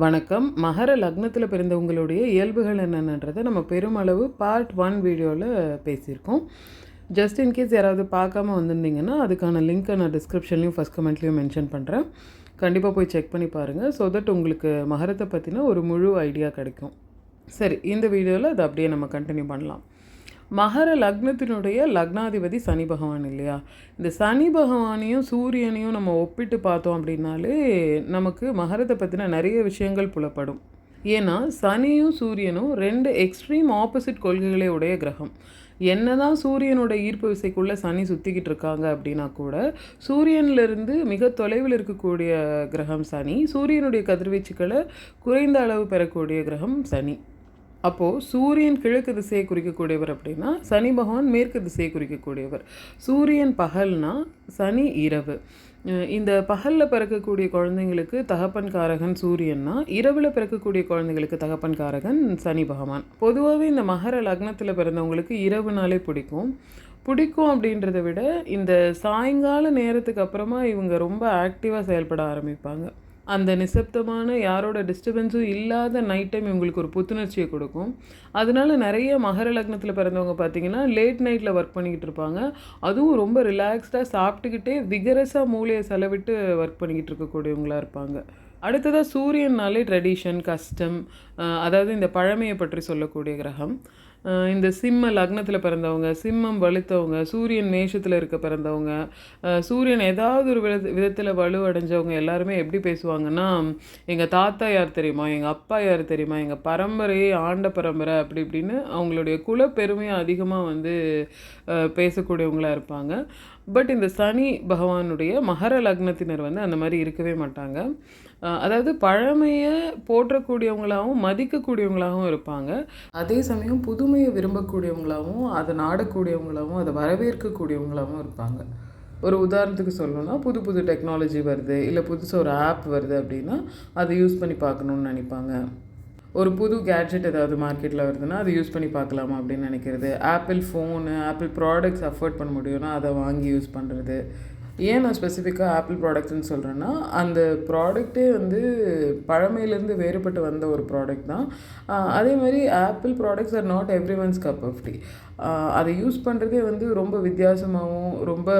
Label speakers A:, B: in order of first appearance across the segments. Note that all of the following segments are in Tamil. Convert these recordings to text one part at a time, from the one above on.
A: வணக்கம் மகர லக்னத்தில் பிறந்தவங்களுடைய இயல்புகள் என்னென்னன்றதை நம்ம பெருமளவு பார்ட் ஒன் வீடியோவில் பேசியிருக்கோம் ஜஸ்ட் இன்கேஸ் யாராவது பார்க்காம வந்திருந்தீங்கன்னா அதுக்கான லிங்க்கை நான் டிஸ்கிரிப்ஷன்லேயும் ஃபஸ்ட் கமெண்ட்லேயும் மென்ஷன் பண்ணுறேன் கண்டிப்பாக போய் செக் பண்ணி பாருங்கள் ஸோ தட் உங்களுக்கு மகரத்தை பற்றின ஒரு முழு ஐடியா கிடைக்கும் சரி இந்த வீடியோவில் அதை அப்படியே நம்ம கண்டினியூ பண்ணலாம் மகர லக்னத்தினுடைய லக்னாதிபதி சனி பகவான் இல்லையா இந்த சனி பகவானையும் சூரியனையும் நம்ம ஒப்பிட்டு பார்த்தோம் அப்படின்னாலே நமக்கு மகரத்தை பற்றின நிறைய விஷயங்கள் புலப்படும் ஏன்னா சனியும் சூரியனும் ரெண்டு எக்ஸ்ட்ரீம் ஆப்போசிட் கொள்கைகளே உடைய கிரகம் என்ன தான் சூரியனோட ஈர்ப்பு விசைக்குள்ளே சனி சுற்றிக்கிட்டு இருக்காங்க அப்படின்னா கூட சூரியன்லேருந்து மிக தொலைவில் இருக்கக்கூடிய கிரகம் சனி சூரியனுடைய கதிர்வீச்சுக்களை குறைந்த அளவு பெறக்கூடிய கிரகம் சனி அப்போது சூரியன் கிழக்கு திசையை குறிக்கக்கூடியவர் அப்படின்னா சனி பகவான் மேற்கு திசையை குறிக்கக்கூடியவர் சூரியன் பகல்னா சனி இரவு இந்த பகலில் பிறக்கக்கூடிய குழந்தைங்களுக்கு தகப்பன் காரகன் சூரியன்னா இரவில் பிறக்கக்கூடிய குழந்தைங்களுக்கு தகப்பன் காரகன் சனி பகவான் பொதுவாகவே இந்த மகர லக்னத்தில் பிறந்தவங்களுக்கு இரவுனாலே பிடிக்கும் பிடிக்கும் அப்படின்றத விட இந்த சாயங்கால நேரத்துக்கு அப்புறமா இவங்க ரொம்ப ஆக்டிவாக செயல்பட ஆரம்பிப்பாங்க அந்த நிசப்தமான யாரோட டிஸ்டர்பன்ஸும் இல்லாத நைட் டைம் இவங்களுக்கு ஒரு புத்துணர்ச்சியை கொடுக்கும் அதனால நிறைய மகர லக்னத்தில் பிறந்தவங்க பார்த்தீங்கன்னா லேட் நைட்டில் ஒர்க் பண்ணிக்கிட்டு இருப்பாங்க அதுவும் ரொம்ப ரிலாக்ஸ்டாக சாப்பிட்டுக்கிட்டே விகரஸாக மூளையை செலவிட்டு ஒர்க் பண்ணிக்கிட்டு இருக்கக்கூடியவங்களாக இருப்பாங்க அடுத்ததாக சூரியன்னாலே ட்ரெடிஷன் கஸ்டம் அதாவது இந்த பழமையை பற்றி சொல்லக்கூடிய கிரகம் இந்த சிம்ம லக்னத்தில் பிறந்தவங்க சிம்மம் வலுத்தவங்க சூரியன் மேஷத்தில் இருக்க பிறந்தவங்க சூரியன் ஏதாவது ஒரு வித விதத்தில் வலுவடைஞ்சவங்க எல்லாருமே எப்படி பேசுவாங்கன்னா எங்கள் தாத்தா யார் தெரியுமா எங்கள் அப்பா யார் தெரியுமா எங்கள் பரம்பரையே ஆண்ட பரம்பரை அப்படி இப்படின்னு அவங்களுடைய குல பெருமையை அதிகமாக வந்து பேசக்கூடியவங்களாக இருப்பாங்க பட் இந்த சனி பகவானுடைய மகர லக்னத்தினர் வந்து அந்த மாதிரி இருக்கவே மாட்டாங்க அதாவது பழமையை போற்றக்கூடியவங்களாகவும் மதிக்கக்கூடியவங்களாகவும் இருப்பாங்க அதே சமயம் புதுமையை விரும்பக்கூடியவங்களாகவும் அதை நாடக்கூடியவங்களாகவும் அதை வரவேற்கக்கூடியவங்களாகவும் இருப்பாங்க ஒரு உதாரணத்துக்கு சொல்லணும்னா புது புது டெக்னாலஜி வருது இல்லை புதுசாக ஒரு ஆப் வருது அப்படின்னா அதை யூஸ் பண்ணி பார்க்கணுன்னு நினைப்பாங்க ஒரு புது கேட்ஜெட் ஏதாவது மார்க்கெட்டில் வருதுன்னா அதை யூஸ் பண்ணி பார்க்கலாமா அப்படின்னு நினைக்கிறது Apple phone Apple products afford பண்ண முடியும்னா அதை வாங்கி யூஸ் பண்ணுறது ஏன் நான் ஸ்பெசிஃபிக்காக ஆப்பிள் ப்ராடக்ட்ஸ்னு சொல்கிறேன்னா அந்த ப்ராடக்ட்டே வந்து பழமையிலேருந்து வேறுபட்டு வந்த ஒரு ப்ராடக்ட் தான் அதே மாதிரி Apple products are not everyone's cup of tea அதை யூஸ் பண்ணுறதே வந்து ரொம்ப வித்தியாசமாகவும் ரொம்ப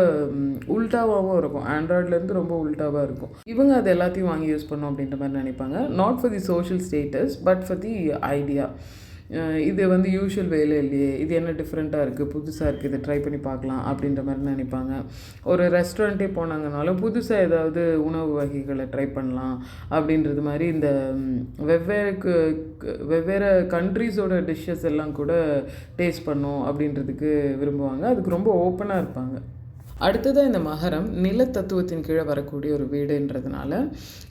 A: உல்ட்டாவாகவும் இருக்கும் ஆண்ட்ராய்ட்லேருந்து ரொம்ப உல்ட்டாவாக இருக்கும் இவங்க அது எல்லாத்தையும் வாங்கி யூஸ் பண்ணோம் அப்படின்ற மாதிரி நினைப்பாங்க not for the social status but for the idea இது வந்து யூஷுவல் வேலை இல்லையே இது என்ன டிஃப்ரெண்ட்டாக இருக்குது புதுசாக இருக்குது இதை ட்ரை பண்ணி பார்க்கலாம் அப்படின்ற மாதிரி நினைப்பாங்க ஒரு ரெஸ்டாரண்ட்டே போனாங்கனாலும் புதுசாக ஏதாவது உணவு வகைகளை ட்ரை பண்ணலாம் அப்படின்றது மாதிரி இந்த வெவ்வேறு வெவ்வேறு கண்ட்ரீஸோட டிஷ்ஷஸ் எல்லாம் கூட டேஸ்ட் பண்ணும் அப்படின்றதுக்கு விரும்புவாங்க அதுக்கு ரொம்ப ஓப்பனாக இருப்பாங்க அடுத்ததாக இந்த மகரம் நிலத்தத்துவத்தின் கீழே வரக்கூடிய ஒரு வீடுன்றதுனால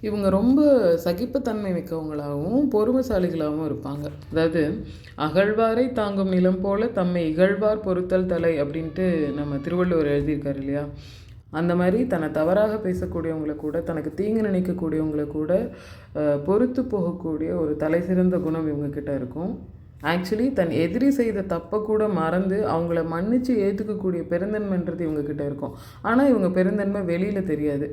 A: இவங்க ரொம்ப சகிப்புத்தன்மை மிக்கவங்களாகவும் பொறுமைசாலிகளாகவும் இருப்பாங்க அதாவது அகழ்வாரை தாங்கும் நிலம் போல தம்மை இகழ்வார் பொருத்தல் தலை அப்படின்ட்டு நம்ம திருவள்ளுவர் எழுதியிருக்காரு இல்லையா அந்த மாதிரி தன்னை தவறாக பேசக்கூடியவங்களை கூட தனக்கு தீங்கு நினைக்கக்கூடியவங்களை கூட பொறுத்து போகக்கூடிய ஒரு தலை சிறந்த குணம் இவங்கக்கிட்ட இருக்கும் ஆக்சுவலி தன் எதிரி செய்த தப்பை கூட மறந்து அவங்கள மன்னித்து ஏற்றுக்கக்கூடிய பெருந்தன்மைன்றது இவங்கக்கிட்ட இருக்கும் ஆனால் இவங்க பெருந்தன்மை வெளியில் தெரியாது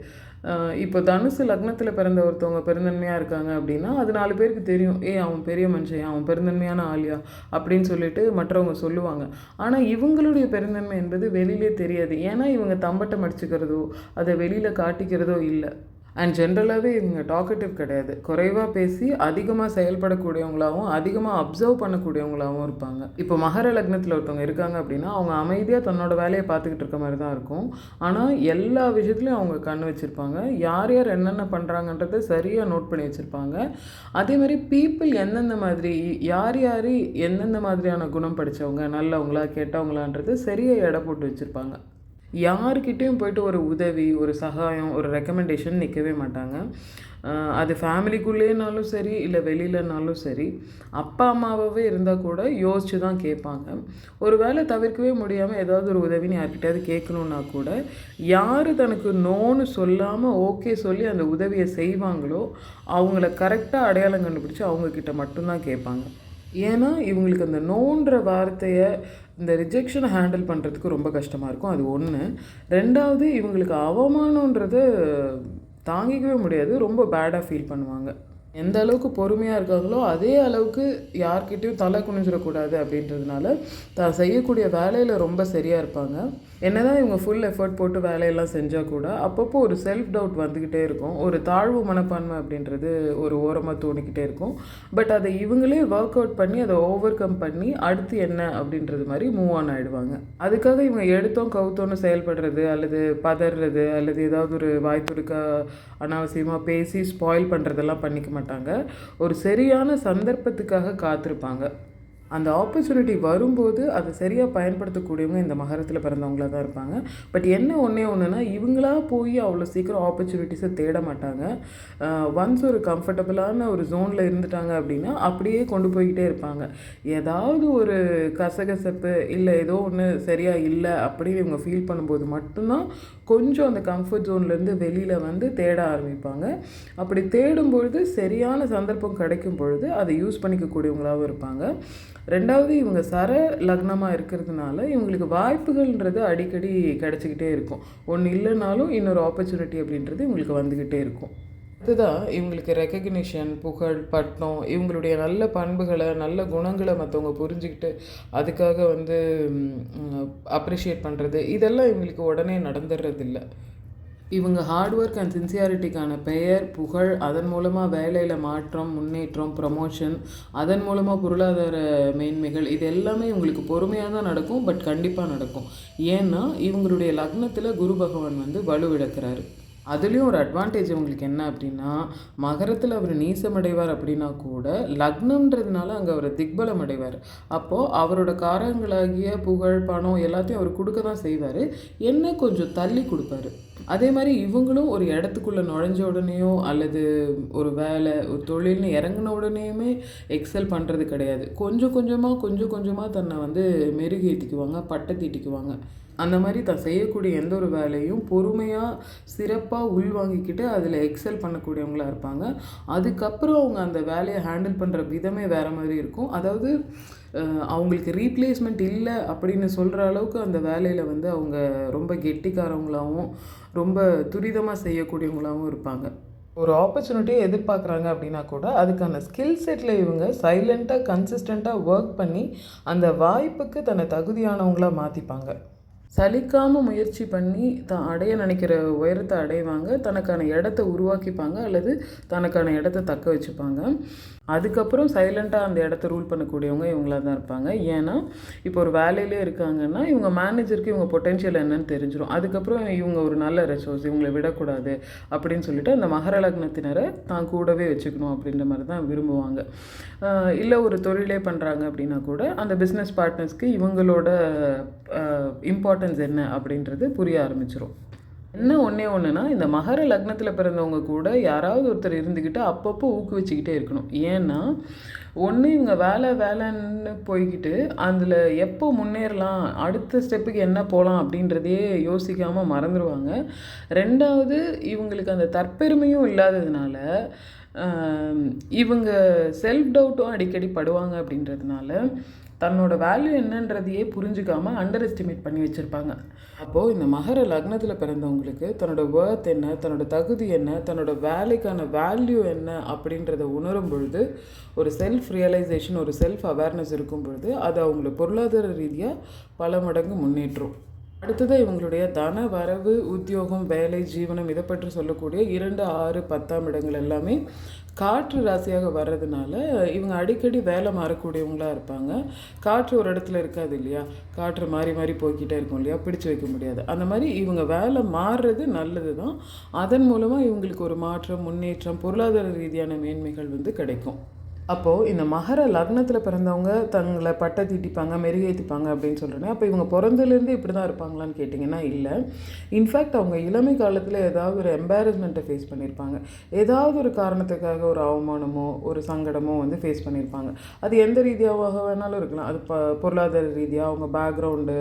A: இப்போ தனுசு லக்னத்தில் பிறந்த ஒருத்தவங்க பெருந்தன்மையாக இருக்காங்க அப்படின்னா அது நாலு பேருக்கு தெரியும் ஏ அவன் பெரிய மனுஷன் அவன் பெருந்தன்மையான ஆலியா அப்படின்னு சொல்லிட்டு மற்றவங்க சொல்லுவாங்க ஆனால் இவங்களுடைய பெருந்தன்மை என்பது வெளியிலே தெரியாது ஏன்னா இவங்க தம்பட்டை மடிச்சுக்கிறதோ அதை வெளியில் காட்டிக்கிறதோ இல்லை அண்ட் ஜென்ரலாகவே இவங்க டாக்கட்டிவ் கிடையாது குறைவாக பேசி அதிகமாக செயல்படக்கூடியவங்களாகவும் அதிகமாக அப்சர்வ் பண்ணக்கூடியவங்களாகவும் இருப்பாங்க இப்போ மகர லக்னத்தில் ஒருத்தவங்க இருக்காங்க அப்படின்னா அவங்க அமைதியாக தன்னோட வேலையை பார்த்துக்கிட்டு இருக்க மாதிரி தான் இருக்கும் ஆனால் எல்லா விஷயத்துலையும் அவங்க கண் வச்சுருப்பாங்க யார் யார் என்னென்ன பண்ணுறாங்கன்றதை சரியாக நோட் பண்ணி வச்சுருப்பாங்க அதே மாதிரி பீப்புள் எந்தெந்த மாதிரி யார் யார் எந்தெந்த மாதிரியான குணம் படித்தவங்க நல்லவங்களா கேட்டவங்களான்றது சரியாக எடை போட்டு வச்சுருப்பாங்க யாருக்கிட்டேயும் போய்ட்டு ஒரு உதவி ஒரு சகாயம் ஒரு ரெக்கமெண்டேஷன் நிற்கவே மாட்டாங்க அது ஃபேமிலிக்குள்ளேனாலும் சரி இல்லை வெளியிலனாலும் சரி அப்பா அம்மாவே இருந்தால் கூட யோசித்து தான் கேட்பாங்க ஒரு வேலை தவிர்க்கவே முடியாமல் ஏதாவது ஒரு உதவின்னு யார்கிட்டயாவது கேட்கணுன்னா கூட யார் தனக்கு நோன்னு சொல்லாமல் ஓகே சொல்லி அந்த உதவியை செய்வாங்களோ அவங்கள கரெக்டாக அடையாளம் கண்டுபிடிச்சி அவங்கக்கிட்ட மட்டும்தான் கேட்பாங்க ஏன்னா இவங்களுக்கு அந்த நோன்ற வார்த்தையை இந்த ரிஜெக்ஷனை ஹேண்டில் பண்ணுறதுக்கு ரொம்ப கஷ்டமாக இருக்கும் அது ஒன்று ரெண்டாவது இவங்களுக்கு அவமானன்றது தாங்கிக்கவே முடியாது ரொம்ப பேடாக ஃபீல் பண்ணுவாங்க எந்த அளவுக்கு பொறுமையாக இருக்காங்களோ அதே அளவுக்கு யார்கிட்டையும் தலை குனிஞ்சிடக்கூடாது அப்படின்றதுனால தான் செய்யக்கூடிய வேலையில் ரொம்ப சரியாக இருப்பாங்க என்ன தான் இவங்க ஃபுல் எஃபர்ட் போட்டு வேலையெல்லாம் செஞ்சால் கூட அப்பப்போ ஒரு செல்ஃப் டவுட் வந்துக்கிட்டே இருக்கும் ஒரு தாழ்வு மனப்பான்மை அப்படின்றது ஒரு ஓரமாக தோணிக்கிட்டே இருக்கும் பட் அதை இவங்களே ஒர்க் அவுட் பண்ணி அதை ஓவர் கம் பண்ணி அடுத்து என்ன அப்படின்றது மாதிரி மூவ் ஆன் ஆகிடுவாங்க அதுக்காக இவங்க எடுத்தோம் கவுத்தோன்னு செயல்படுறது அல்லது பதறது அல்லது ஏதாவது ஒரு வாய்த்துடுக்க அனாவசியமாக பேசி ஸ்பாயில் பண்ணுறதெல்லாம் பண்ணிக்க மாட்டாங்க மாட்டாங்க ஒரு சரியான சந்தர்ப்பத்துக்காக காத்திருப்பாங்க அந்த ஆப்பர்ச்சுனிட்டி வரும்போது அதை சரியாக பயன்படுத்தக்கூடியவங்க இந்த மகரத்தில் பிறந்தவங்களாக தான் இருப்பாங்க பட் என்ன ஒன்றே ஒன்றுனா இவங்களா போய் அவ்வளோ சீக்கிரம் ஆப்பர்ச்சுனிட்டிஸை தேட மாட்டாங்க ஒன்ஸ் ஒரு கம்ஃபர்டபுளான ஒரு ஜோனில் இருந்துட்டாங்க அப்படின்னா அப்படியே கொண்டு போய்கிட்டே இருப்பாங்க ஏதாவது ஒரு கசகசப்பு இல்லை ஏதோ ஒன்று சரியாக இல்லை அப்படின்னு இவங்க ஃபீல் பண்ணும்போது மட்டும்தான் கொஞ்சம் அந்த கம்ஃபர்ட் ஜோன்லேருந்து வெளியில் வந்து தேட ஆரம்பிப்பாங்க அப்படி தேடும்பொழுது சரியான சந்தர்ப்பம் கிடைக்கும் பொழுது அதை யூஸ் பண்ணிக்கக்கூடியவங்களாகவும் இருப்பாங்க ரெண்டாவது இவங்க சர லக்னமாக இருக்கிறதுனால இவங்களுக்கு வாய்ப்புகள்ன்றது அடிக்கடி கிடச்சிக்கிட்டே இருக்கும் ஒன்று இல்லைனாலும் இன்னொரு ஆப்பர்ச்சுனிட்டி அப்படின்றது இவங்களுக்கு வந்துக்கிட்டே இருக்கும் அதுதான் இவங்களுக்கு ரெக்கக்னிஷன் புகழ் பட்டம் இவங்களுடைய நல்ல பண்புகளை நல்ல குணங்களை மற்றவங்க புரிஞ்சுக்கிட்டு அதுக்காக வந்து அப்ரிஷியேட் பண்ணுறது இதெல்லாம் இவங்களுக்கு உடனே நடந்துடுறதில்ல இவங்க ஹார்ட் ஒர்க் அண்ட் சின்சியாரிட்டிக்கான பெயர் புகழ் அதன் மூலமாக வேலையில் மாற்றம் முன்னேற்றம் ப்ரமோஷன் அதன் மூலமாக பொருளாதார மேன்மைகள் இது எல்லாமே இவங்களுக்கு பொறுமையாக தான் நடக்கும் பட் கண்டிப்பாக நடக்கும் ஏன்னா இவங்களுடைய லக்னத்தில் குரு பகவான் வந்து வலுவிழக்கிறாரு அதுலேயும் ஒரு அட்வான்டேஜ் உங்களுக்கு என்ன அப்படின்னா மகரத்தில் அவர் நீசமடைவார் அப்படின்னா கூட லக்னம்ன்றதுனால அங்கே அவர் திக்பலம் அடைவார் அப்போது அவரோட காரங்களாகிய புகழ் பணம் எல்லாத்தையும் அவர் கொடுக்க தான் செய்வார் என்ன கொஞ்சம் தள்ளி கொடுப்பாரு அதே மாதிரி இவங்களும் ஒரு இடத்துக்குள்ளே நுழைஞ்ச உடனேயோ அல்லது ஒரு வேலை ஒரு தொழில்னு இறங்கின உடனேயுமே எக்ஸல் பண்ணுறது கிடையாது கொஞ்சம் கொஞ்சமாக கொஞ்சம் கொஞ்சமாக தன்னை வந்து மெருகேற்றிக்குவாங்க பட்டை தீட்டிக்குவாங்க அந்த மாதிரி தான் செய்யக்கூடிய எந்த ஒரு வேலையும் பொறுமையாக சிறப்பாக உள்வாங்கிக்கிட்டு அதில் எக்ஸல் பண்ணக்கூடியவங்களாக இருப்பாங்க அதுக்கப்புறம் அவங்க அந்த வேலையை ஹேண்டில் பண்ணுற விதமே வேறு மாதிரி இருக்கும் அதாவது அவங்களுக்கு ரீப்ளேஸ்மெண்ட் இல்லை அப்படின்னு சொல்கிற அளவுக்கு அந்த வேலையில் வந்து அவங்க ரொம்ப கெட்டிக்காரவங்களாகவும் ரொம்ப துரிதமாக செய்யக்கூடியவங்களாகவும் இருப்பாங்க ஒரு ஆப்பர்ச்சுனிட்டியை எதிர்பார்க்குறாங்க அப்படின்னா கூட அதுக்கான ஸ்கில் செட்டில் இவங்க சைலண்ட்டாக கன்சிஸ்டண்ட்டாக ஒர்க் பண்ணி அந்த வாய்ப்புக்கு தன்னை தகுதியானவங்களாக மாற்றிப்பாங்க சலிக்காமல் முயற்சி பண்ணி தான் அடைய நினைக்கிற உயரத்தை அடைவாங்க தனக்கான இடத்த உருவாக்கிப்பாங்க அல்லது தனக்கான இடத்த தக்க வச்சுப்பாங்க அதுக்கப்புறம் சைலண்ட்டாக அந்த இடத்த ரூல் பண்ணக்கூடியவங்க இவங்களாக தான் இருப்பாங்க ஏன்னா இப்போ ஒரு வேலையிலே இருக்காங்கன்னா இவங்க மேனேஜருக்கு இவங்க பொட்டென்ஷியல் என்னன்னு தெரிஞ்சிடும் அதுக்கப்புறம் இவங்க ஒரு நல்ல ரெசோர்ஸ் இவங்களை விடக்கூடாது அப்படின்னு சொல்லிட்டு அந்த மகர லக்னத்தினரை தான் கூடவே வச்சுக்கணும் அப்படின்ற மாதிரி தான் விரும்புவாங்க இல்லை ஒரு தொழிலே பண்ணுறாங்க அப்படின்னா கூட அந்த பிஸ்னஸ் பார்ட்னர்ஸ்க்கு இவங்களோட இம்பார்ட்டன்ஸ் என்ன அப்படின்றது புரிய ஆரம்பிச்சிடும் இன்னும் ஒன்றே ஒன்றுனா இந்த மகர லக்னத்தில் பிறந்தவங்க கூட யாராவது ஒருத்தர் இருந்துக்கிட்டு அப்பப்போ ஊக்குவிச்சுக்கிட்டே இருக்கணும் ஏன்னா ஒன்று இவங்க வேலை வேலைன்னு போய்கிட்டு அதில் எப்போ முன்னேறலாம் அடுத்த ஸ்டெப்புக்கு என்ன போகலாம் அப்படின்றதையே யோசிக்காமல் மறந்துடுவாங்க ரெண்டாவது இவங்களுக்கு அந்த தற்பெருமையும் இல்லாததுனால இவங்க செல்ஃப் டவுட்டும் அடிக்கடி படுவாங்க அப்படின்றதுனால தன்னோட வேல்யூ என்னன்றதையே புரிஞ்சுக்காமல் அண்டர் எஸ்டிமேட் பண்ணி வச்சுருப்பாங்க அப்போது இந்த மகர லக்னத்தில் பிறந்தவங்களுக்கு தன்னோட ஒர்த் என்ன தன்னோட தகுதி என்ன தன்னோட வேலைக்கான வேல்யூ என்ன அப்படின்றத உணரும் பொழுது ஒரு செல்ஃப் ரியலைசேஷன் ஒரு செல்ஃப் அவேர்னஸ் இருக்கும் பொழுது அது அவங்கள பொருளாதார ரீதியாக பல மடங்கு முன்னேற்றம் அடுத்தது இவங்களுடைய தன வரவு உத்தியோகம் வேலை ஜீவனம் இதை பற்றி சொல்லக்கூடிய இரண்டு ஆறு பத்தாம் இடங்கள் எல்லாமே காற்று ராசியாக வர்றதுனால இவங்க அடிக்கடி வேலை மாறக்கூடியவங்களாக இருப்பாங்க காற்று ஒரு இடத்துல இருக்காது இல்லையா காற்று மாறி மாறி போய்கிட்டே இருக்கும் இல்லையா பிடிச்சு வைக்க முடியாது அந்த மாதிரி இவங்க வேலை மாறுறது நல்லது தான் அதன் மூலமாக இவங்களுக்கு ஒரு மாற்றம் முன்னேற்றம் பொருளாதார ரீதியான மேன்மைகள் வந்து கிடைக்கும் அப்போது இந்த மகர லக்னத்தில் பிறந்தவங்க தங்களை பட்டை தீட்டிப்பாங்க மெருகேற்றிப்பாங்க அப்படின்னு சொல்கிறேன் அப்போ இவங்க பிறந்தலேருந்து இப்படி தான் இருப்பாங்களான்னு கேட்டிங்கன்னா இல்லை இன்ஃபேக்ட் அவங்க இளமை காலத்தில் ஏதாவது ஒரு எம்பாரஸ்மெண்ட்டை ஃபேஸ் பண்ணியிருப்பாங்க ஏதாவது ஒரு காரணத்துக்காக ஒரு அவமானமோ ஒரு சங்கடமோ வந்து ஃபேஸ் பண்ணியிருப்பாங்க அது எந்த ரீதியாக வேணாலும் இருக்கலாம் அது ப பொருளாதார ரீதியாக அவங்க பேக்ரவுண்டு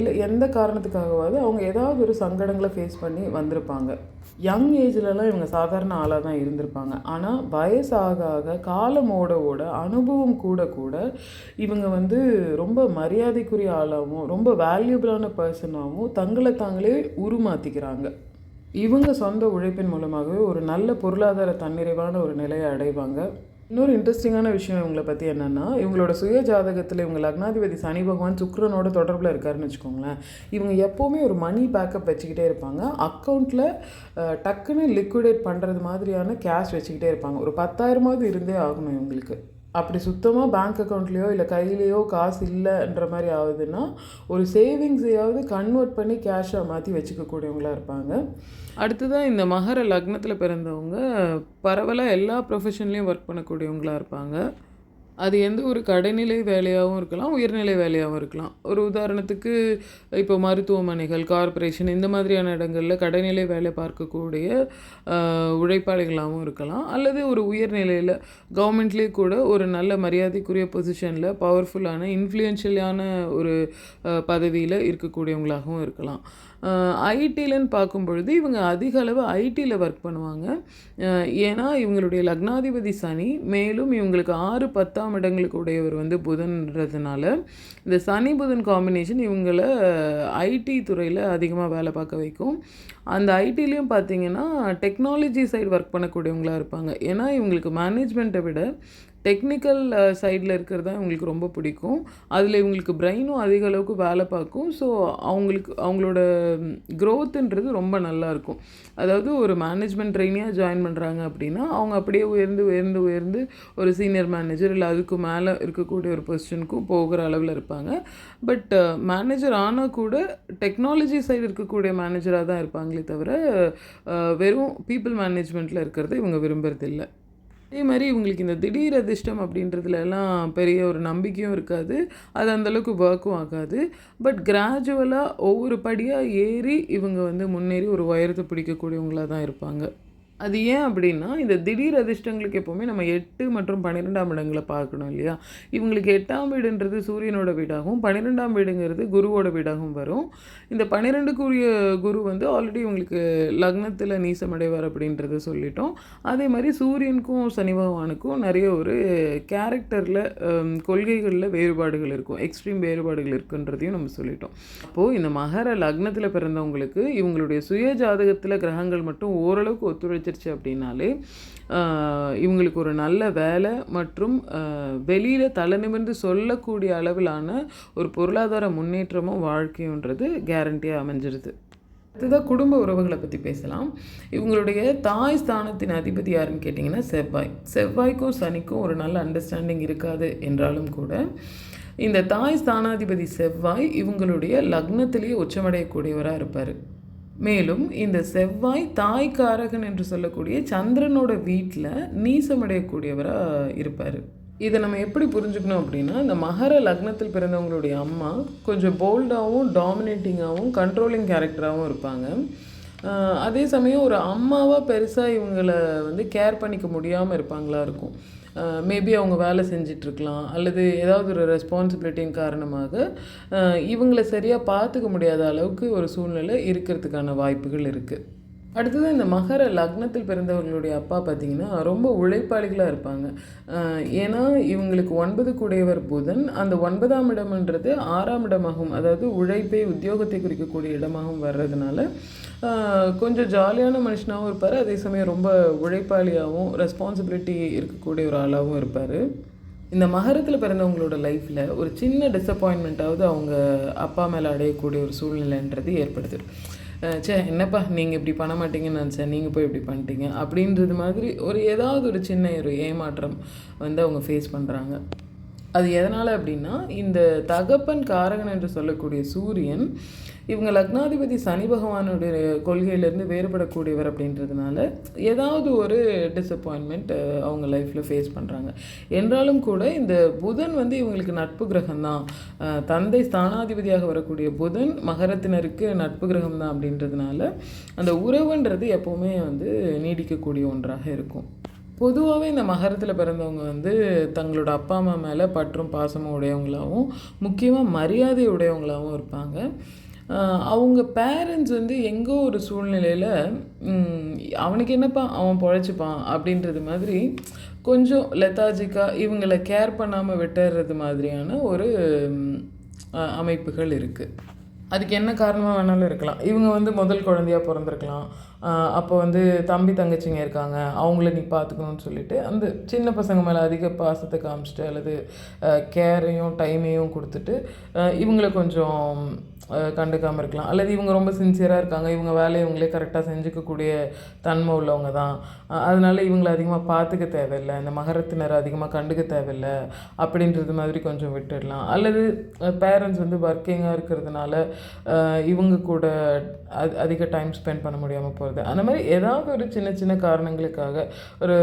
A: இல்லை எந்த காரணத்துக்காகவாவது அவங்க ஏதாவது ஒரு சங்கடங்களை ஃபேஸ் பண்ணி வந்திருப்பாங்க யங் ஏஜ்லலாம் இவங்க சாதாரண ஆளாக தான் இருந்திருப்பாங்க ஆனால் வயசாக ஆக காலம் ஓட ஓட அனுபவம் கூட கூட இவங்க வந்து ரொம்ப மரியாதைக்குரிய ஆளாகவும் ரொம்ப வேல்யூபிளான பர்சனாகவும் தங்களை தாங்களே உருமாற்றிக்கிறாங்க இவங்க சொந்த உழைப்பின் மூலமாகவே ஒரு நல்ல பொருளாதார தன்னிறைவான ஒரு நிலையை அடைவாங்க இன்னொரு இன்ட்ரெஸ்டிங்கான விஷயம் இவங்களை பற்றி என்னென்னா இவங்களோட சுய ஜாதகத்தில் இவங்க லக்னாதிபதி சனி பகவான் சுக்ரனோட தொடர்பில் இருக்காருன்னு வச்சுக்கோங்களேன் இவங்க எப்போவுமே ஒரு மணி பேக்கப் வச்சுக்கிட்டே இருப்பாங்க அக்கௌண்ட்டில் டக்குன்னு லிக்விடேட் பண்ணுறது மாதிரியான கேஷ் வச்சுக்கிட்டே இருப்பாங்க ஒரு பத்தாயிரமாவது இருந்தே ஆகணும் இவங்களுக்கு அப்படி சுத்தமாக பேங்க் அக்கௌண்ட்லேயோ இல்லை கையிலேயோ காசு இல்லைன்ற மாதிரி ஆகுதுன்னா ஒரு சேவிங்ஸையாவது கன்வெர்ட் பண்ணி கேஷாக மாற்றி வச்சுக்கக்கூடியவங்களாக இருப்பாங்க அடுத்ததான் இந்த மகர லக்னத்தில் பிறந்தவங்க பரவலாக எல்லா ப்ரொஃபஷன்லேயும் ஒர்க் பண்ணக்கூடியவங்களாக இருப்பாங்க அது எந்த ஒரு கடைநிலை வேலையாகவும் இருக்கலாம் உயர்நிலை வேலையாகவும் இருக்கலாம் ஒரு உதாரணத்துக்கு இப்போ மருத்துவமனைகள் கார்ப்பரேஷன் இந்த மாதிரியான இடங்களில் கடைநிலை வேலை பார்க்கக்கூடிய உழைப்பாளிகளாகவும் இருக்கலாம் அல்லது ஒரு உயர்நிலையில் கவர்மெண்ட்லேயே கூட ஒரு நல்ல மரியாதைக்குரிய பொசிஷனில் பவர்ஃபுல்லான இன்ஃப்ளூயன்ஷியலான ஒரு பதவியில் இருக்கக்கூடியவங்களாகவும் இருக்கலாம் ஐடிலன்னு பார்க்கும் பொழுது இவங்க அதிக அளவு ஐடியில் ஒர்க் பண்ணுவாங்க ஏன்னா இவங்களுடைய லக்னாதிபதி சனி மேலும் இவங்களுக்கு ஆறு பத்தாம் பத்தாம் இடங்களுக்கு உடையவர் வந்து புதன்றதுனால இந்த சனி புதன் காம்பினேஷன் இவங்களை ஐடி துறையில் அதிகமாக வேலை பார்க்க வைக்கும் அந்த ஐடிலையும் பார்த்தீங்கன்னா டெக்னாலஜி சைடு ஒர்க் பண்ணக்கூடியவங்களாக இருப்பாங்க ஏன்னா இவங்களுக்கு மேனேஜ்மெண்ட்டை விட டெக்னிக்கல் uh, சைடில் இருக்கிறது தான் இவங்களுக்கு ரொம்ப பிடிக்கும் அதில் இவங்களுக்கு பிரெயினும் அதிக அளவுக்கு வேலை பார்க்கும் ஸோ அவங்களுக்கு அவங்களோட க்ரோத்துன்றது ரொம்ப நல்லாயிருக்கும் அதாவது ஒரு மேனேஜ்மெண்ட் ட்ரெயினியாக ஜாயின் பண்ணுறாங்க அப்படின்னா அவங்க அப்படியே உயர்ந்து உயர்ந்து உயர்ந்து ஒரு சீனியர் மேனேஜர் இல்லை அதுக்கு மேலே இருக்கக்கூடிய ஒரு பொசிஷனுக்கும் போகிற அளவில் இருப்பாங்க பட் மேனேஜர் ஆனால் கூட டெக்னாலஜி சைடு இருக்கக்கூடிய மேனேஜராக தான் இருப்பாங்களே தவிர uh, வெறும் பீப்புள் மேனேஜ்மெண்ட்டில் இருக்கிறத இவங்க விரும்புறதில்லை அதே மாதிரி இவங்களுக்கு இந்த திடீர் அதிர்ஷ்டம் அப்படின்றதுலலாம் பெரிய ஒரு நம்பிக்கையும் இருக்காது அது அந்தளவுக்கு ஒர்க்கும் ஆகாது பட் கிராஜுவலாக ஒவ்வொரு படியாக ஏறி இவங்க வந்து முன்னேறி ஒரு உயரத்தை பிடிக்கக்கூடியவங்களாக தான் இருப்பாங்க அது ஏன் அப்படின்னா இந்த திடீர் அதிர்ஷ்டங்களுக்கு எப்போவுமே நம்ம எட்டு மற்றும் பன்னிரெண்டாம் இடங்களை பார்க்கணும் இல்லையா இவங்களுக்கு எட்டாம் வீடுன்றது சூரியனோட வீடாகவும் பன்னிரெண்டாம் வீடுங்கிறது குருவோட வீடாகவும் வரும் இந்த பன்னிரெண்டுக்குரிய குரு வந்து ஆல்ரெடி இவங்களுக்கு லக்னத்தில் நீசமடைவார் அப்படின்றத சொல்லிட்டோம் அதே மாதிரி சூரியனுக்கும் சனி பகவானுக்கும் நிறைய ஒரு கேரக்டரில் கொள்கைகளில் வேறுபாடுகள் இருக்கும் எக்ஸ்ட்ரீம் வேறுபாடுகள் இருக்குன்றதையும் நம்ம சொல்லிட்டோம் அப்போது இந்த மகர லக்னத்தில் பிறந்தவங்களுக்கு இவங்களுடைய சுய ஜாதகத்தில் கிரகங்கள் மட்டும் ஓரளவுக்கு ஒத்துழைச்சு கிடைச்சிருச்சு அப்படின்னாலே இவங்களுக்கு ஒரு நல்ல வேலை மற்றும் வெளியில் தலை நிமிர்ந்து சொல்லக்கூடிய அளவிலான ஒரு பொருளாதார முன்னேற்றமும் வாழ்க்கையுன்றது கேரண்டியாக அமைஞ்சிருது அடுத்ததாக குடும்ப உறவுகளை பற்றி பேசலாம் இவங்களுடைய தாய் ஸ்தானத்தின் அதிபதி யாருன்னு கேட்டிங்கன்னா செவ்வாய் செவ்வாய்க்கும் சனிக்கும் ஒரு நல்ல அண்டர்ஸ்டாண்டிங் இருக்காது என்றாலும் கூட இந்த தாய் ஸ்தானாதிபதி செவ்வாய் இவங்களுடைய லக்னத்திலேயே உச்சமடையக்கூடியவராக இருப்பார் மேலும் இந்த செவ்வாய் தாய் காரகன் என்று சொல்லக்கூடிய சந்திரனோட வீட்டில் நீசமடையக்கூடியவராக இருப்பார் இதை நம்ம எப்படி புரிஞ்சுக்கணும் அப்படின்னா இந்த மகர லக்னத்தில் பிறந்தவங்களுடைய அம்மா கொஞ்சம் போல்டாகவும் டாமினேட்டிங்காகவும் கண்ட்ரோலிங் கேரக்டராகவும் இருப்பாங்க அதே சமயம் ஒரு அம்மாவாக பெருசாக இவங்களை வந்து கேர் பண்ணிக்க முடியாமல் இருப்பாங்களா இருக்கும் மேபி அவங்க வேலை செஞ்சிட்ருக்கலாம் அல்லது ஏதாவது ஒரு ரெஸ்பான்சிபிலிட்டியின் காரணமாக இவங்கள சரியாக பார்த்துக்க முடியாத அளவுக்கு ஒரு சூழ்நிலை இருக்கிறதுக்கான வாய்ப்புகள் இருக்குது அடுத்தது இந்த மகர லக்னத்தில் பிறந்தவர்களுடைய அப்பா பார்த்திங்கன்னா ரொம்ப உழைப்பாளிகளாக இருப்பாங்க ஏன்னா இவங்களுக்கு ஒன்பது கூடையவர் புதன் அந்த ஒன்பதாம் இடம்ன்றது ஆறாம் இடமாகவும் அதாவது உழைப்பை உத்தியோகத்தை குறிக்கக்கூடிய இடமாகவும் வர்றதுனால கொஞ்சம் ஜாலியான மனுஷனாகவும் இருப்பார் அதே சமயம் ரொம்ப உழைப்பாளியாகவும் ரெஸ்பான்சிபிலிட்டி இருக்கக்கூடிய ஒரு ஆளாகவும் இருப்பார் இந்த மகரத்தில் பிறந்தவங்களோட லைஃப்பில் ஒரு சின்ன டிஸப்பாயின்மெண்ட்டாவது அவங்க அப்பா மேலே அடையக்கூடிய ஒரு சூழ்நிலைன்றது ஏற்படுது சே என்னப்பா நீங்கள் இப்படி பண்ண மாட்டீங்கன்னு நினச்சேன் நீங்கள் போய் இப்படி பண்ணிட்டீங்க அப்படின்றது மாதிரி ஒரு ஏதாவது ஒரு சின்ன ஒரு ஏமாற்றம் வந்து அவங்க ஃபேஸ் பண்ணுறாங்க அது எதனால் அப்படின்னா இந்த தகப்பன் காரகன் என்று சொல்லக்கூடிய சூரியன் இவங்க லக்னாதிபதி சனி பகவானுடைய கொள்கையிலேருந்து வேறுபடக்கூடியவர் அப்படின்றதுனால ஏதாவது ஒரு டிசப்பாயின்மெண்ட் அவங்க லைஃப்பில் ஃபேஸ் பண்ணுறாங்க என்றாலும் கூட இந்த புதன் வந்து இவங்களுக்கு நட்பு கிரகம் தான் தந்தை ஸ்தானாதிபதியாக வரக்கூடிய புதன் மகரத்தினருக்கு நட்பு கிரகம் தான் அப்படின்றதுனால அந்த உறவுன்றது எப்போவுமே வந்து நீடிக்கக்கூடிய ஒன்றாக இருக்கும் பொதுவாகவே இந்த மகரத்தில் பிறந்தவங்க வந்து தங்களோட அப்பா அம்மா மேலே பற்றும் பாசமும் உடையவங்களாகவும் முக்கியமாக மரியாதை உடையவங்களாகவும் இருப்பாங்க அவங்க பேரண்ட்ஸ் வந்து எங்கோ ஒரு சூழ்நிலையில் அவனுக்கு என்னப்பா அவன் பழைச்சிப்பான் அப்படின்றது மாதிரி கொஞ்சம் லெத்தாஜிக்காக இவங்களை கேர் பண்ணாமல் விட்டுறது மாதிரியான ஒரு அமைப்புகள் இருக்குது அதுக்கு என்ன காரணமாக வேணாலும் இருக்கலாம் இவங்க வந்து முதல் குழந்தையாக பிறந்திருக்கலாம் அப்போ வந்து தம்பி தங்கச்சிங்க இருக்காங்க அவங்கள நீ பார்த்துக்கணும்னு சொல்லிட்டு அந்த சின்ன பசங்க மேலே அதிக பாசத்தை காமிச்சிட்டு அல்லது கேரையும் டைமையும் கொடுத்துட்டு இவங்களை கொஞ்சம் கண்டுக்காமல் இருக்கலாம் அல்லது இவங்க ரொம்ப சின்சியராக இருக்காங்க இவங்க வேலையை இவங்களே கரெக்டாக செஞ்சுக்கக்கூடிய தன்மை உள்ளவங்க தான் அதனால் இவங்களை அதிகமாக பார்த்துக்க தேவையில்லை இந்த மகரத்தினர் அதிகமாக கண்டுக்க தேவையில்லை அப்படின்றது மாதிரி கொஞ்சம் விட்டுடலாம் அல்லது பேரண்ட்ஸ் வந்து ஒர்க்கிங்காக இருக்கிறதுனால இவங்க கூட அதிக டைம் ஸ்பெண்ட் பண்ண முடியாமல் போகிறது போகிறது அந்த மாதிரி ஏதாவது ஒரு சின்ன சின்ன காரணங்களுக்காக ஒரு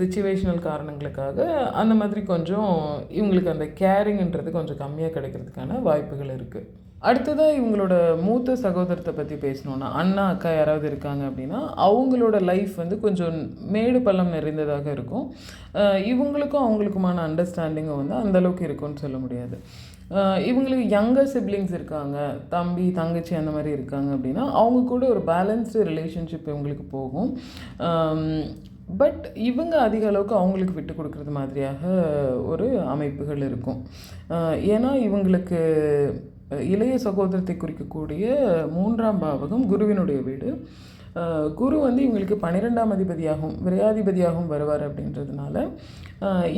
A: சுச்சுவேஷனல் காரணங்களுக்காக அந்த மாதிரி கொஞ்சம் இவங்களுக்கு அந்த கேரிங்ன்றது கொஞ்சம் கம்மியாக கிடைக்கிறதுக்கான வாய்ப்புகள் இருக்குது அடுத்ததாக இவங்களோட மூத்த சகோதரத்தை பற்றி பேசணுன்னா அண்ணா அக்கா யாராவது இருக்காங்க அப்படின்னா அவங்களோட லைஃப் வந்து கொஞ்சம் மேடு பள்ளம் நிறைந்ததாக இருக்கும் இவங்களுக்கும் அவங்களுக்குமான அண்டர்ஸ்டாண்டிங்கும் வந்து அந்தளவுக்கு இருக்கும்னு சொல்ல முடியாது இவங்களுக்கு யங்கர் சிப்ளிங்ஸ் இருக்காங்க தம்பி தங்கச்சி அந்த மாதிரி இருக்காங்க அப்படின்னா அவங்க கூட ஒரு பேலன்ஸ்டு ரிலேஷன்ஷிப் இவங்களுக்கு போகும் பட் இவங்க அதிக அளவுக்கு அவங்களுக்கு விட்டு கொடுக்குறது மாதிரியாக ஒரு அமைப்புகள் இருக்கும் ஏன்னா இவங்களுக்கு இளைய சகோதரத்தை குறிக்கக்கூடிய மூன்றாம் பாவகம் குருவினுடைய வீடு குரு வந்து இவங்களுக்கு பன்னிரெண்டாம் அதிபதியாகவும் விரையாதிபதியாகவும் வருவார் அப்படின்றதுனால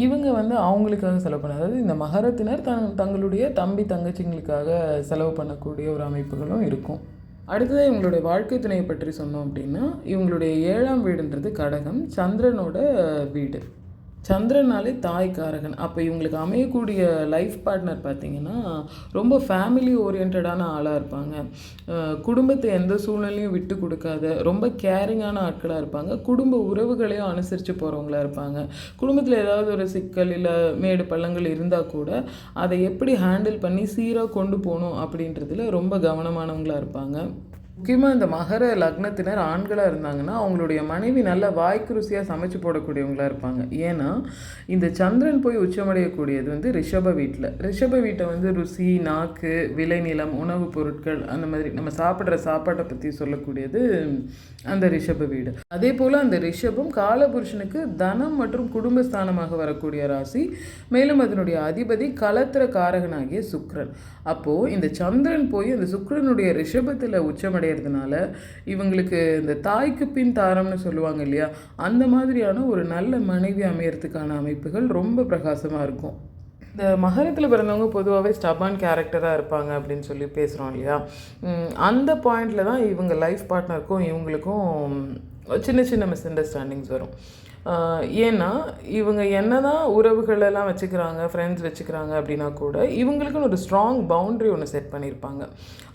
A: இவங்க வந்து அவங்களுக்காக செலவு பண்ண அதாவது இந்த மகரத்தினர் தன் தங்களுடைய தம்பி தங்கச்சிங்களுக்காக செலவு பண்ணக்கூடிய ஒரு அமைப்புகளும் இருக்கும் அடுத்தது இவங்களுடைய வாழ்க்கை துணையை பற்றி சொன்னோம் அப்படின்னா இவங்களுடைய ஏழாம் வீடுன்றது கடகம் சந்திரனோட வீடு சந்திரனாலே தாய்க்காரகன் அப்போ இவங்களுக்கு அமையக்கூடிய லைஃப் பார்ட்னர் பார்த்திங்கன்னா ரொம்ப ஃபேமிலி ஓரியன்டான ஆளாக இருப்பாங்க குடும்பத்தை எந்த சூழ்நிலையும் விட்டு கொடுக்காத ரொம்ப கேரிங்கான ஆட்களாக இருப்பாங்க குடும்ப உறவுகளையும் அனுசரித்து போகிறவங்களாக இருப்பாங்க குடும்பத்தில் ஏதாவது ஒரு சிக்கல் இல்லை மேடு பள்ளங்கள் இருந்தால் கூட அதை எப்படி ஹேண்டில் பண்ணி சீராக கொண்டு போகணும் அப்படின்றதுல ரொம்ப கவனமானவங்களாக இருப்பாங்க முக்கியமாக இந்த மகர லக்னத்தினர் ஆண்களாக இருந்தாங்கன்னா அவங்களுடைய மனைவி நல்லா வாய்க்கு ருசியாக சமைச்சு போடக்கூடியவங்களாக இருப்பாங்க ஏன்னா இந்த சந்திரன் போய் உச்சமடையக்கூடியது வந்து ரிஷப வீட்டில் ரிஷப வீட்டை வந்து ருசி நாக்கு விளைநிலம் உணவுப் பொருட்கள் அந்த மாதிரி நம்ம சாப்பிட்ற சாப்பாட்டை பற்றி சொல்லக்கூடியது அந்த ரிஷப வீடு அதே போல் அந்த ரிஷபம் காலபுருஷனுக்கு தனம் மற்றும் குடும்பஸ்தானமாக வரக்கூடிய ராசி மேலும் அதனுடைய அதிபதி கலத்திர காரகனாகிய சுக்ரன் அப்போது இந்த சந்திரன் போய் அந்த சுக்கரனுடைய ரிஷபத்தில் உச்சமடைகிறதுனால இவங்களுக்கு இந்த தாய்க்கு பின் தாரம்னு சொல்லுவாங்க இல்லையா அந்த மாதிரியான ஒரு நல்ல மனைவி அமையறதுக்கான அமைப்புகள் ரொம்ப பிரகாசமாக இருக்கும் இந்த மகரத்தில் பிறந்தவங்க பொதுவாகவே ஸ்டபான் கேரக்டராக இருப்பாங்க அப்படின்னு சொல்லி பேசுகிறோம் இல்லையா அந்த பாயிண்டில் தான் இவங்க லைஃப் பார்ட்னருக்கும் இவங்களுக்கும் சின்ன சின்ன மிஸ் அண்டர்ஸ்டாண்டிங்ஸ் வரும் ஏன்னா இவங்க என்ன தான் உறவுகளெல்லாம் வச்சுக்கிறாங்க ஃப்ரெண்ட்ஸ் வச்சுக்கிறாங்க அப்படின்னா கூட இவங்களுக்குன்னு ஒரு ஸ்ட்ராங் பவுண்ட்ரி ஒன்று செட் பண்ணியிருப்பாங்க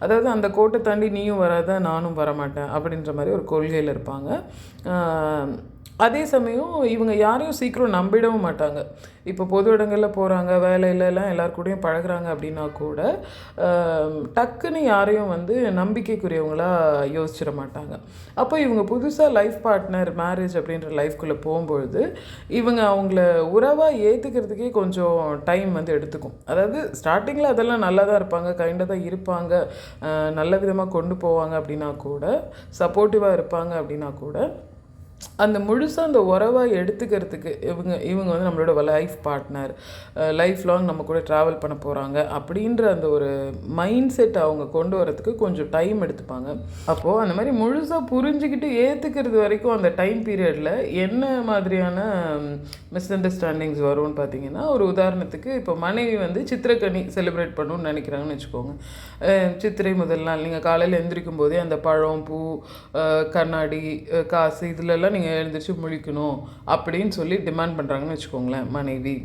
A: அதாவது அந்த கோட்டை தாண்டி நீயும் வராத நானும் வரமாட்டேன் அப்படின்ற மாதிரி ஒரு கொள்கையில் இருப்பாங்க அதே சமயம் இவங்க யாரையும் சீக்கிரம் நம்பிடவும் மாட்டாங்க இப்போ பொது இடங்களில் போகிறாங்க வேலையிலலாம் கூடயும் பழகிறாங்க அப்படின்னா கூட டக்குன்னு யாரையும் வந்து நம்பிக்கைக்குரியவங்களாக யோசிச்சிட மாட்டாங்க அப்போ இவங்க புதுசாக லைஃப் பார்ட்னர் மேரேஜ் அப்படின்ற லைஃப்குள்ளே போகும்பொழுது இவங்க அவங்கள உறவாக ஏற்றுக்கிறதுக்கே கொஞ்சம் டைம் வந்து எடுத்துக்கும் அதாவது ஸ்டார்டிங்கில் அதெல்லாம் நல்லா தான் இருப்பாங்க கைண்டாக தான் இருப்பாங்க நல்ல விதமாக கொண்டு போவாங்க அப்படின்னா கூட சப்போர்ட்டிவாக இருப்பாங்க அப்படின்னா கூட அந்த முழுசாக அந்த உறவாக எடுத்துக்கிறதுக்கு இவங்க இவங்க வந்து நம்மளோட லைஃப் பார்ட்னர் லைஃப் லாங் நம்ம கூட ட்ராவல் பண்ண போகிறாங்க அப்படின்ற அந்த ஒரு மைண்ட் செட் அவங்க கொண்டு வரத்துக்கு கொஞ்சம் டைம் எடுத்துப்பாங்க அப்போது அந்த மாதிரி முழுசாக புரிஞ்சுக்கிட்டு ஏற்றுக்கிறது வரைக்கும் அந்த டைம் பீரியடில் என்ன மாதிரியான மிஸ் அண்டர்ஸ்டாண்டிங்ஸ் வரும்னு பார்த்தீங்கன்னா ஒரு உதாரணத்துக்கு இப்போ மனைவி வந்து சித்திரக்கனி செலிப்ரேட் பண்ணணும்னு நினைக்கிறாங்கன்னு வச்சுக்கோங்க சித்திரை முதல் நாள் நீங்கள் காலையில் எந்திரிக்கும் போதே அந்த பழம் பூ கண்ணாடி காசு இதிலெல்லாம் நேரத்தில் நீங்கள் எழுந்திரிச்சு முழிக்கணும் அப்படின்னு சொல்லி டிமாண்ட் பண்ணுறாங்கன்னு வச்சுக்கோங்களேன் மனைவி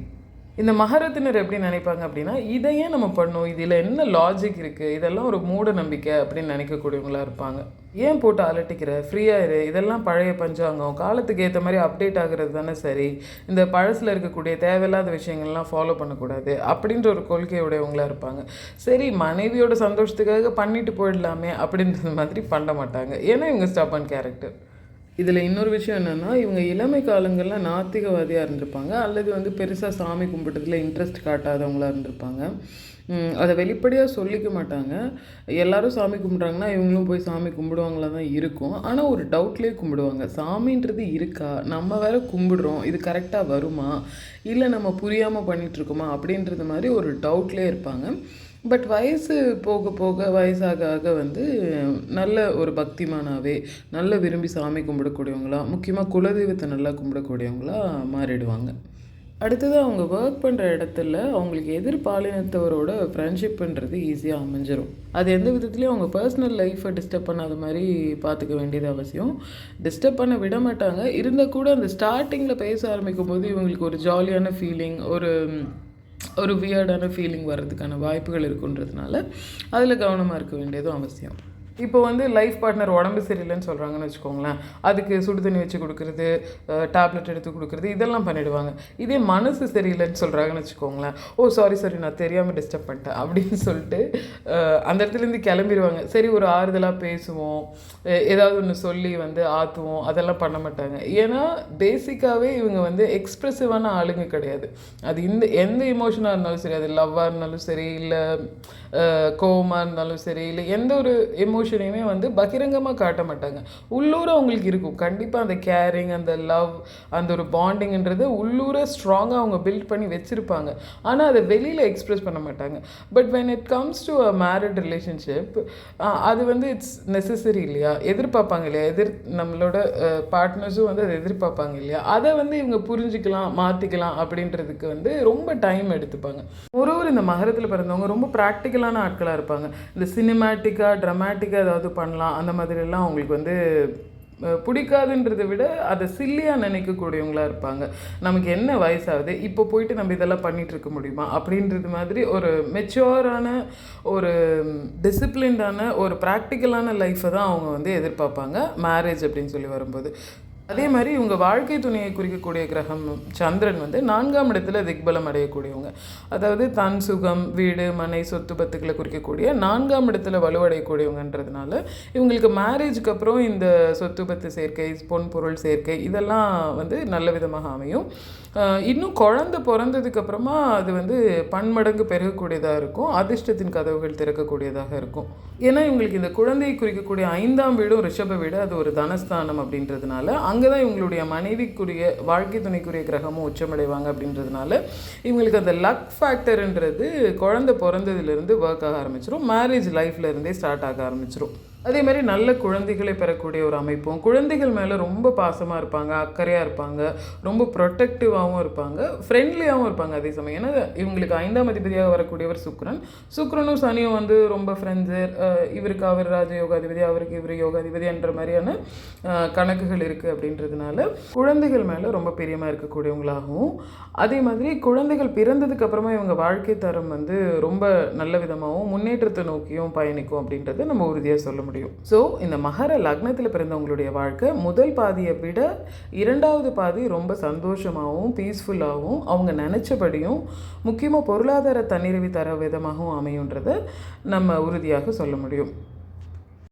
A: இந்த மகரத்தினர் எப்படி நினைப்பாங்க அப்படின்னா இதையே நம்ம பண்ணும் இதில் என்ன லாஜிக் இருக்குது இதெல்லாம் ஒரு மூட நம்பிக்கை அப்படின்னு நினைக்கக்கூடியவங்களாக இருப்பாங்க ஏன் போட்டு அலட்டிக்கிற ஃப்ரீயாக இரு இதெல்லாம் பழைய பஞ்சாங்கம் காலத்துக்கு ஏற்ற மாதிரி அப்டேட் ஆகிறது தானே சரி இந்த பழசில் இருக்கக்கூடிய தேவையில்லாத விஷயங்கள்லாம் ஃபாலோ பண்ணக்கூடாது அப்படின்ற ஒரு கொள்கையுடையவங்களாக இருப்பாங்க சரி மனைவியோட சந்தோஷத்துக்காக பண்ணிட்டு போயிடலாமே அப்படின்றது மாதிரி பண்ண மாட்டாங்க ஏன்னா இவங்க ஸ்டப்பன் கேரக்டர் இதில் இன்னொரு விஷயம் என்னென்னா இவங்க இளமை காலங்களில் நாத்திகவாதியாக இருந்திருப்பாங்க அல்லது வந்து பெருசாக சாமி கும்பிட்டதில் இன்ட்ரெஸ்ட் காட்டாதவங்களாக இருந்திருப்பாங்க அதை வெளிப்படையாக சொல்லிக்க மாட்டாங்க எல்லாரும் சாமி கும்பிட்றாங்கன்னா இவங்களும் போய் சாமி கும்பிடுவாங்களா தான் இருக்கும் ஆனால் ஒரு டவுட்லேயே கும்பிடுவாங்க சாமின்றது இருக்கா நம்ம வேற கும்பிடுறோம் இது கரெக்டாக வருமா இல்லை நம்ம புரியாமல் பண்ணிகிட்ருக்கோமா அப்படின்றது மாதிரி ஒரு டவுட்லேயே இருப்பாங்க பட் வயசு போக போக வயசாக ஆக வந்து நல்ல ஒரு பக்திமானாவே நல்ல விரும்பி சாமி கும்பிடக்கூடியவங்களா முக்கியமாக குலதெய்வத்தை நல்லா கும்பிடக்கூடியவங்களா மாறிடுவாங்க அடுத்தது அவங்க ஒர்க் பண்ணுற இடத்துல அவங்களுக்கு எதிர் பாலினத்தவரோட ஃப்ரெண்ட்ஷிப் பண்ணுறது ஈஸியாக அமைஞ்சிடும் அது எந்த விதத்துலையும் அவங்க பர்சனல் லைஃப்பை டிஸ்டர்ப் பண்ணாத மாதிரி பார்த்துக்க வேண்டியது அவசியம் டிஸ்டர்ப் பண்ண விட மாட்டாங்க இருந்தால் கூட அந்த ஸ்டார்டிங்கில் பேச ஆரம்பிக்கும் போது இவங்களுக்கு ஒரு ஜாலியான ஃபீலிங் ஒரு ஒரு வியர்டான ஃபீலிங் வர்றதுக்கான வாய்ப்புகள் இருக்குன்றதுனால அதில் கவனமாக இருக்க வேண்டியதும் அவசியம் இப்போ வந்து லைஃப் பார்ட்னர் உடம்பு சரியில்லைன்னு சொல்கிறாங்கன்னு வச்சுக்கோங்களேன் அதுக்கு சுடு தண்ணி வச்சு கொடுக்குறது டேப்லெட் எடுத்து கொடுக்குறது இதெல்லாம் பண்ணிவிடுவாங்க இதே மனசு சரியில்லைன்னு சொல்கிறாங்கன்னு வச்சுக்கோங்களேன் ஓ சாரி சாரி நான் தெரியாமல் டிஸ்டர்ப் பண்ணிட்டேன் அப்படின்னு சொல்லிட்டு அந்த இடத்துலேருந்து கிளம்பிடுவாங்க சரி ஒரு ஆறுதலாக பேசுவோம் ஏதாவது ஒன்று சொல்லி வந்து ஆற்றுவோம் அதெல்லாம் பண்ண மாட்டாங்க ஏன்னா பேசிக்காகவே இவங்க வந்து எக்ஸ்ப்ரெசிவான ஆளுங்க கிடையாது அது இந்த எந்த இமோஷனாக இருந்தாலும் சரி அது லவ்வாக இருந்தாலும் சரி இல்லை கோவமாக இருந்தாலும் சரி இல்லை எந்த ஒரு எமோஷன் எமோஷனையுமே வந்து பகிரங்கமாக காட்ட மாட்டாங்க உள்ளூர அவங்களுக்கு இருக்கும் கண்டிப்பாக அந்த கேரிங் அந்த லவ் அந்த ஒரு பாண்டிங்கிறது உள்ளூர ஸ்ட்ராங்காக அவங்க பில்ட் பண்ணி வச்சுருப்பாங்க ஆனால் அதை வெளியில் எக்ஸ்ப்ரெஸ் பண்ண மாட்டாங்க but when it comes to a married relationship அது வந்து இட்ஸ் நெசசரி இல்லையா எதிர்பார்ப்பாங்க இல்லையா எதிர் நம்மளோட பார்ட்னர்ஸும் வந்து அதை எதிர்பார்ப்பாங்க இல்லையா அதை வந்து இவங்க புரிஞ்சுக்கலாம் மாற்றிக்கலாம் அப்படின்றதுக்கு வந்து ரொம்ப டைம் எடுத்துப்பாங்க ஒரு ஒரு இந்த மகரத்தில் பிறந்தவங்க ரொம்ப ப்ராக்டிக்கலான ஆட்களாக இருப்பாங்க இந்த சினிமேட்டிக்காக ட்ரமாட்டிக்காக எதுக்கு ஏதாவது பண்ணலாம் அந்த மாதிரிலாம் அவங்களுக்கு வந்து பிடிக்காதுன்றதை விட அதை சில்லியாக நினைக்கக்கூடியவங்களாக இருப்பாங்க நமக்கு என்ன வயசாகுது இப்போ போயிட்டு நம்ம இதெல்லாம் பண்ணிகிட்ருக்க முடியுமா அப்படின்றது மாதிரி ஒரு மெச்சோரான ஒரு டிசிப்ளின்டான ஒரு ப்ராக்டிக்கலான லைஃப்பை தான் அவங்க வந்து எதிர்பார்ப்பாங்க மேரேஜ் அப்படின்னு சொல்லி வரும்போது அதே மாதிரி இவங்க வாழ்க்கை துணையை குறிக்கக்கூடிய கிரகம் சந்திரன் வந்து நான்காம் இடத்துல திக்பலம் அடையக்கூடியவங்க அதாவது தன் சுகம் வீடு மனை சொத்து பத்துக்களை குறிக்கக்கூடிய நான்காம் இடத்துல வலுவடையக்கூடியவங்கன்றதுனால இவங்களுக்கு மேரேஜுக்கு அப்புறம் இந்த சொத்து பத்து சேர்க்கை பொன் பொருள் சேர்க்கை இதெல்லாம் வந்து நல்ல விதமாக அமையும் இன்னும் குழந்த பிறந்ததுக்கப்புறமா அது வந்து பன்மடங்கு பெருகக்கூடியதாக இருக்கும் அதிர்ஷ்டத்தின் கதவுகள் திறக்கக்கூடியதாக இருக்கும் ஏன்னா இவங்களுக்கு இந்த குழந்தையை குறிக்கக்கூடிய ஐந்தாம் வீடும் ரிஷப வீடு அது ஒரு தனஸ்தானம் அப்படின்றதுனால அங்கே தான் இவங்களுடைய மனைவிக்குரிய வாழ்க்கை துணைக்குரிய கிரகமும் உச்சமடைவாங்க அப்படின்றதுனால இவங்களுக்கு அந்த லக் ஃபேக்டர்ன்றது குழந்தை பிறந்ததுலேருந்து ஒர்க் ஆக ஆரம்பிச்சிடும் மேரேஜ் லைஃப்லேருந்தே ஸ்டார்ட் ஆக ஆரம்பிச்சிடும் அதே மாதிரி நல்ல குழந்தைகளை பெறக்கூடிய ஒரு அமைப்பும் குழந்தைகள் மேலே ரொம்ப பாசமாக இருப்பாங்க அக்கறையாக இருப்பாங்க ரொம்ப ப்ரொட்டக்டிவாகவும் இருப்பாங்க ஃப்ரெண்ட்லியாகவும் இருப்பாங்க அதே சமயம் ஏன்னா இவங்களுக்கு ஐந்தாம் அதிபதியாக வரக்கூடியவர் சுக்ரன் சுக்ரனும் சனியும் வந்து ரொம்ப ஃப்ரெண்ட்ஸு இவருக்கு அவர் ராஜ யோகாதிபதி அவருக்கு இவர் யோகாதிபதி என்ற மாதிரியான கணக்குகள் இருக்குது அப்படின்றதுனால குழந்தைகள் மேலே ரொம்ப பெரியமாக இருக்கக்கூடியவங்களாகவும் அதே மாதிரி குழந்தைகள் பிறந்ததுக்கு அப்புறமா இவங்க வாழ்க்கை தரம் வந்து ரொம்ப நல்ல விதமாகவும் முன்னேற்றத்தை நோக்கியும் பயணிக்கும் அப்படின்றத நம்ம உறுதியாக சொல்ல முடியும் முடியும் ஸோ இந்த மகர லக்னத்தில் பிறந்தவங்களுடைய வாழ்க்கை முதல் பாதியை விட இரண்டாவது பாதி ரொம்ப சந்தோஷமாகவும் பீஸ்ஃபுல்லாகவும் அவங்க நினச்சபடியும் முக்கியமாக பொருளாதார தன்னிறைவு தர விதமாகவும் அமையுன்றதை நம்ம உறுதியாக சொல்ல முடியும்